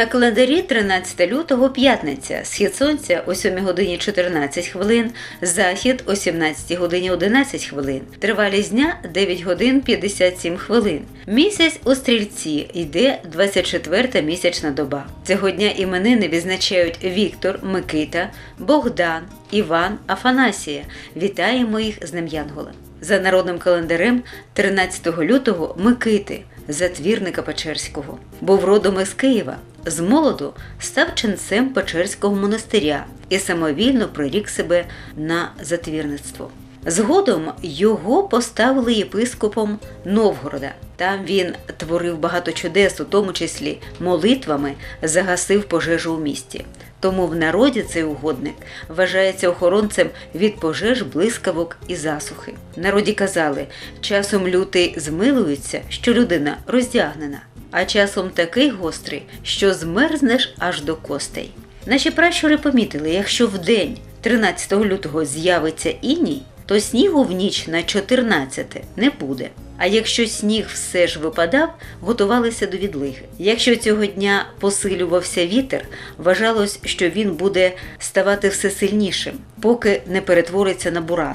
На календарі 13 лютого п'ятниця. Схід сонця о 7 годині 14 хвилин, захід о 17 годині 11 хвилин. Тривалість дня 9 годин 57 хвилин. Місяць у стрільці йде 24 місячна доба. Цього дня іменини відзначають Віктор, Микита, Богдан, Іван, Афанасія. Вітаємо їх з Днем Янгола. За народним календарем 13 лютого Микити, затвірника Печерського, був родом із Києва. З молоду став ченцем Печерського монастиря і самовільно прирік себе на затвірництво. Згодом його поставили єпископом Новгорода. Там він творив багато чудес, у тому числі молитвами загасив пожежу у місті. Тому в народі цей угодник вважається охоронцем від пожеж, блискавок і засухи. Народі казали, часом лютий змилується, що людина роздягнена, а часом такий гострий, що змерзнеш аж до костей. Наші пращури помітили, якщо в день 13 лютого з'явиться іній, то снігу в ніч на 14 не буде. А якщо сніг все ж випадав, готувалися до відлиги. Якщо цього дня посилювався вітер, вважалось, що він буде ставати все сильнішим, поки не перетвориться на буран.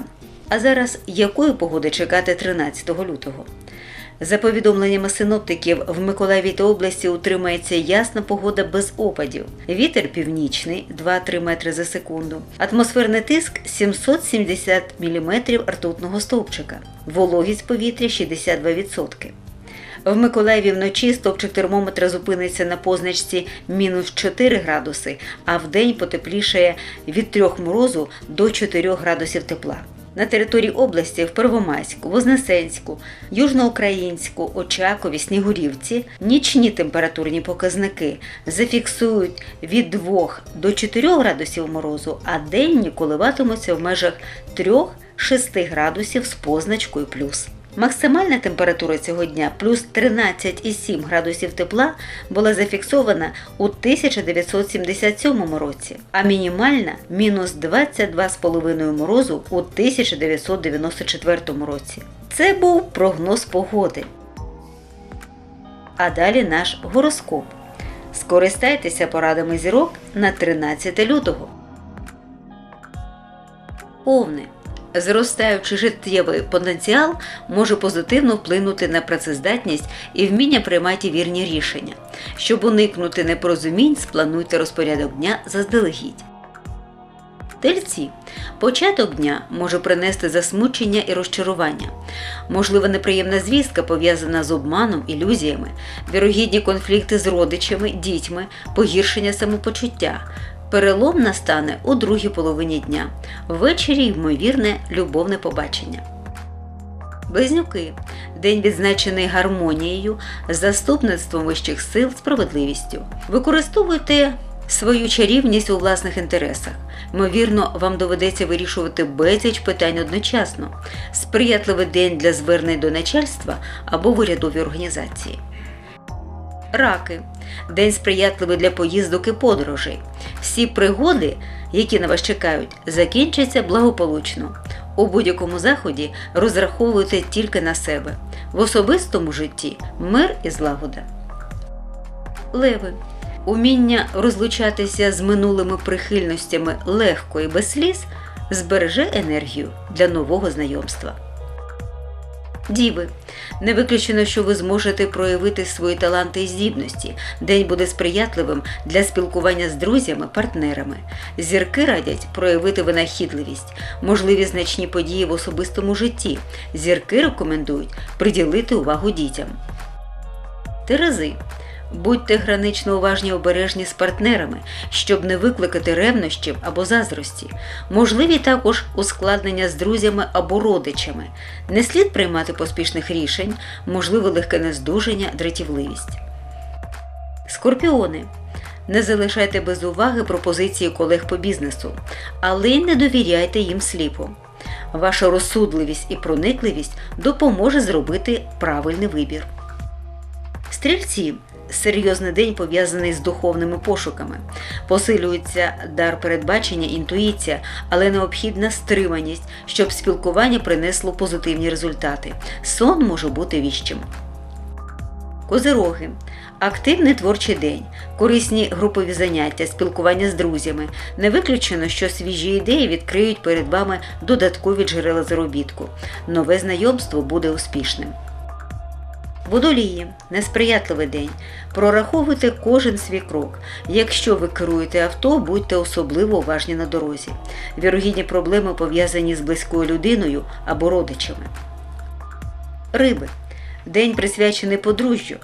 А зараз якої погоди чекати 13 лютого? За повідомленнями синоптиків, в Миколаєві та області утримається ясна погода без опадів. Вітер північний 2-3 метри за секунду. Атмосферний тиск 770 мм ртутного стовпчика. Вологість повітря 62%. В Миколаєві вночі стопчик термометра зупиниться на позначці мінус 4 градуси, а вдень потеплішає від 3 морозу до 4 градусів тепла. На території області в Первомайську, Вознесенську, Южноукраїнську, Очакові, Снігурівці нічні температурні показники зафіксують від 2 до 4 градусів морозу, а денні коливатимуться в межах 3-6 градусів з позначкою плюс. Максимальна температура цього дня плюс 13,7 градусів тепла була зафіксована у 1977 році, а мінімальна мінус 22,5 морозу у 1994 році. Це був прогноз погоди. А далі наш гороскоп. Скористайтеся порадами зірок на 13 лютого. Овни. Зростаючи життєвий потенціал може позитивно вплинути на працездатність і вміння приймати вірні рішення. Щоб уникнути непорозумінь, сплануйте розпорядок дня заздалегідь. Тельці. Початок дня може принести засмучення і розчарування. Можлива неприємна звістка пов'язана з обманом, ілюзіями, вірогідні конфлікти з родичами, дітьми, погіршення самопочуття. Перелом настане у другій половині дня. Ввечері ймовірне любовне побачення. Близнюки. День відзначений гармонією, заступництвом вищих сил, справедливістю. Використовуйте свою чарівність у власних інтересах. Ймовірно, вам доведеться вирішувати безліч питань одночасно. Сприятливий день для звернень до начальства або в урядовій організації. Раки. День сприятливий для поїздок і подорожей. Всі пригоди, які на вас чекають, закінчаться благополучно. У будь-якому заході розраховуйте тільки на себе. В особистому житті мир і злагода. Леви. Уміння розлучатися з минулими прихильностями легко і без сліз збереже енергію для нового знайомства. Діви. Не виключено, що ви зможете проявити свої таланти і здібності. День буде сприятливим для спілкування з друзями, партнерами. Зірки радять проявити винахідливість, можливі значні події в особистому житті. Зірки рекомендують приділити увагу дітям. Терези. Будьте гранично уважні й обережні з партнерами, щоб не викликати ревнощів або заздрості. Можливі також ускладнення з друзями або родичами. Не слід приймати поспішних рішень, можливе легке нездужання, дратівливість. Скорпіони. Не залишайте без уваги пропозиції колег по бізнесу, але й не довіряйте їм сліпо. Ваша розсудливість і проникливість допоможе зробити правильний вибір. Стрільці серйозний день пов'язаний з духовними пошуками. Посилюється дар передбачення, інтуїція, але необхідна стриманість, щоб спілкування принесло позитивні результати. Сон може бути віщим. Козироги. Активний творчий день, корисні групові заняття, спілкування з друзями. Не виключено, що свіжі ідеї відкриють перед вами додаткові джерела заробітку. Нове знайомство буде успішним. Водолії несприятливий день. Прораховуйте кожен свій крок. Якщо ви керуєте авто, будьте особливо уважні на дорозі. Вірогідні проблеми пов'язані з близькою людиною або родичами. Риби. День присвячений подружжю.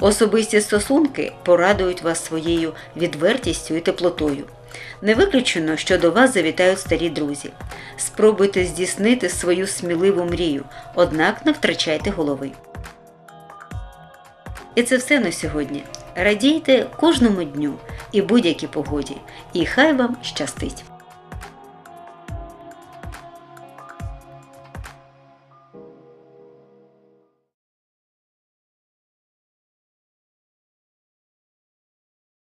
Особисті стосунки порадують вас своєю відвертістю і теплотою. Не виключено, що до вас завітають старі друзі. Спробуйте здійснити свою сміливу мрію, однак не втрачайте голови. І це все на сьогодні. Радійте кожному дню і будь-якій погоді, і хай вам щастить!